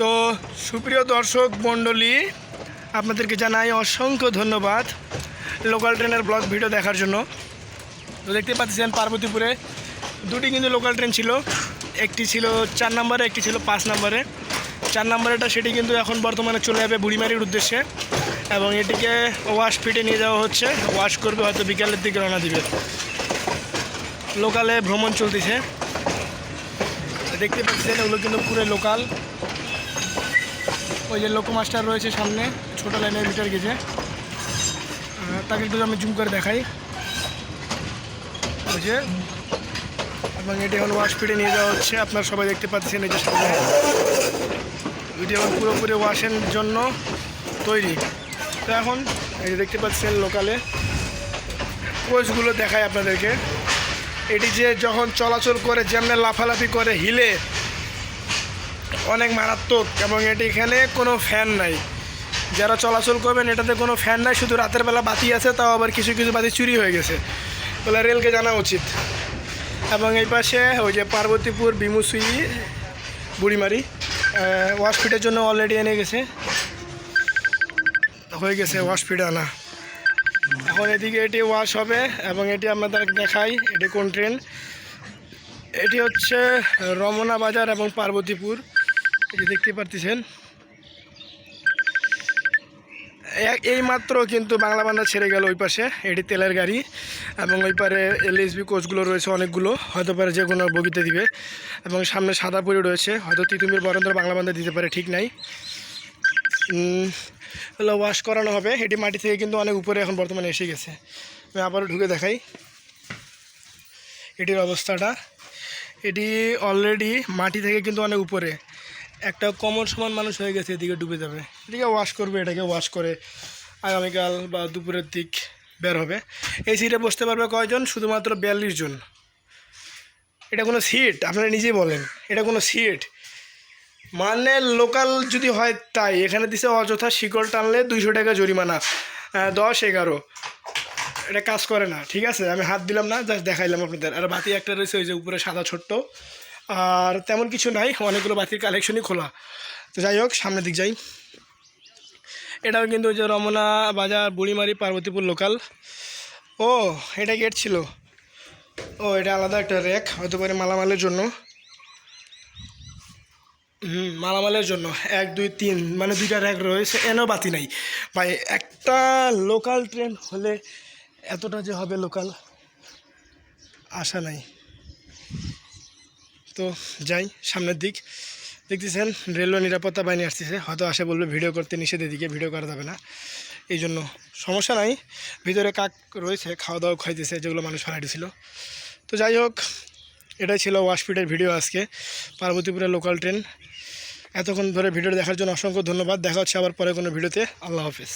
তো সুপ্রিয় দর্শক মণ্ডলী, আপনাদেরকে জানাই অসংখ্য ধন্যবাদ লোকাল ট্রেনের ব্লগ ভিডিও দেখার জন্য। তো দেখতে পাচ্ছেন পার্বতীপুরে দুটি কিন্তু লোকাল ট্রেন ছিল। একটি ছিল চার নম্বরে, একটি ছিল পাঁচ নম্বরে। চার নম্বরেটা সেটি কিন্তু এখন বর্তমানে চলে যাবে বুড়িমারির উদ্দেশ্যে এবং এটিকে ওয়াশ ফিটে নিয়ে যাওয়া হচ্ছে। ওয়াশ করবে হয়তো বিকালের দিকে রওনা দিবে। লোকালে ভ্রমণ চলতেছে। দেখতে পাচ্ছেন ওগুলো কিন্তু পুরো লোকাল। ওই যে লোকো মাস্টার রয়েছে সামনে, ছোটো লাইনের মিটার গেছে। তাকে একটু আমি জুম করে দেখাই। ওই যে, এবং এটি এখন ওয়াশ ফিটে নিয়ে যাওয়া হচ্ছে। আপনারা সবাই দেখতে পাচ্ছেন এই যে সামনে। এটি এখন পুরোপুরি ওয়াশের জন্য তৈরি। তো এখন, এই যে দেখতে পাচ্ছেন লোকালে কোচগুলো দেখায় আপনাদেরকে। এটি যে যখন চলাচল করে, যেমন লাফালাফি করে হিলে অনেক মারাত্মক এবং এটি এখানে কোনো ফ্যান নাই। যারা চলাচল করবেন, এটাতে কোনো ফ্যান নাই, শুধু রাতের বেলা বাতি আছে, তাও আবার কিছু কিছু বাতি চুরি হয়ে গেছে। বলে রেলকে জানা উচিত। এবং এই পাশে ওই যে পার্বতীপুর বিমুসুই বুড়িমারি ওয়াশফিটের জন্য অলরেডি এনে গেছে। হয়ে গেছে ওয়াশফিট আনা। এখন এদিকে এটি ওয়াশ হবে এবং এটি আপনাদের দেখাই, এটি কোন ট্রেন এটি হচ্ছে রমনা বাজার এবং পার্বতীপুর। এটি দেখতে পারতেছেন? এই মাত্র কিন্তু বাংলা বান্ধা ছেড়ে গেল ওই পাশে, এটি তেলের গাড়ি এবং ওই পারে এল এলএসবি কোচগুলো রয়েছে অনেকগুলো, হয়তো পারে যে কোনো বগিতে দিবে এবং সামনে সাদা পুরি রয়েছে, হয়তো তিতুমির বরেন্দ্র বাংলা বান্ধা দিতে পারে, ঠিক নাই। হলো ওয়াশ করানো হবে, এটি মাটি থেকে কিন্তু অনেক উপরে এখন বর্তমানে এসে গেছে। আমি আবারও ঢুকে দেখাই। এটির অবস্থাটা, এটি অলরেডি মাটি থেকে কিন্তু অনেক উপরে। একটা কমন সমান মানুষ হয়ে গেছে, এদিকে ডুবে যাবে। এদিকে ওয়াশ করবে, এটাকে ওয়াশ করে আগামীকাল বা দুপুরের দিক বের হবে। এই সিটে বসতে পারবে কয়জন? শুধুমাত্র বিয়াল্লিশ জন। এটা কোনো সিট আপনারা নিজেই বলেন, এটা কোনো সিট মানে লোকাল যদি হয় তাই, এখানে দিছে অযথা শিকল টানলে দুইশো টাকা জরিমানা দশ, এগারো। এটা কাজ করে না, ঠিক আছে? আমি হাত দিলাম না জাস্ট দেখাইলাম আপনাদের। আর বাতি একটা রয়েছে, ওই যে উপরে সাদা ছোট্ট। আর তেমন কিছু নাই, অনেকগুলো বাতির কালেকশনই খোলা। তো যাই হোক, সামনের দিক যাই। এটাও কিন্তু যে রমনা বাজার, বুড়িমারি, পার্বতীপুর লোকাল ও, এটা গেট ছিল। ও, এটা আলাদা একটা র্যাক হয়তো পারে মালামালের জন্য। হুম, মালামালের জন্য। এক, দুই, তিন মানে দুইটা র্যাক রয়েছে এনেও বাতি নাই। ভাই, একটা লোকাল ট্রেন হলে এতটা যে হবে লোকাল আশা নাই। তো যাই, সামনের দিক। দেখতেছেন, রেলওয়ে নিরাপত্তা বাহিনী আসতেছে। হয়তো আসে বলবে, ভিডিও করতে নিষেধ, এদিকে ভিডিও করা যাবে না। এই জন্য সমস্যা নাই। ভিতরে কাক রয়েছে খাওয়া দাওয়া খাইতেছে, যেগুলো মানুষ হারাইতে ছিল তো যাই হোক, এটাই ছিল ওয়াশপিটের ভিডিও আজকে। পার্বতীপুরের লোকাল ট্রেন এতক্ষণ ধরে ভিডিও দেখার জন্য অসংখ্য ধন্যবাদ। দেখা হচ্ছে আবার পরে কোনো ভিডিওতে। আল্লাহ হাফিজ।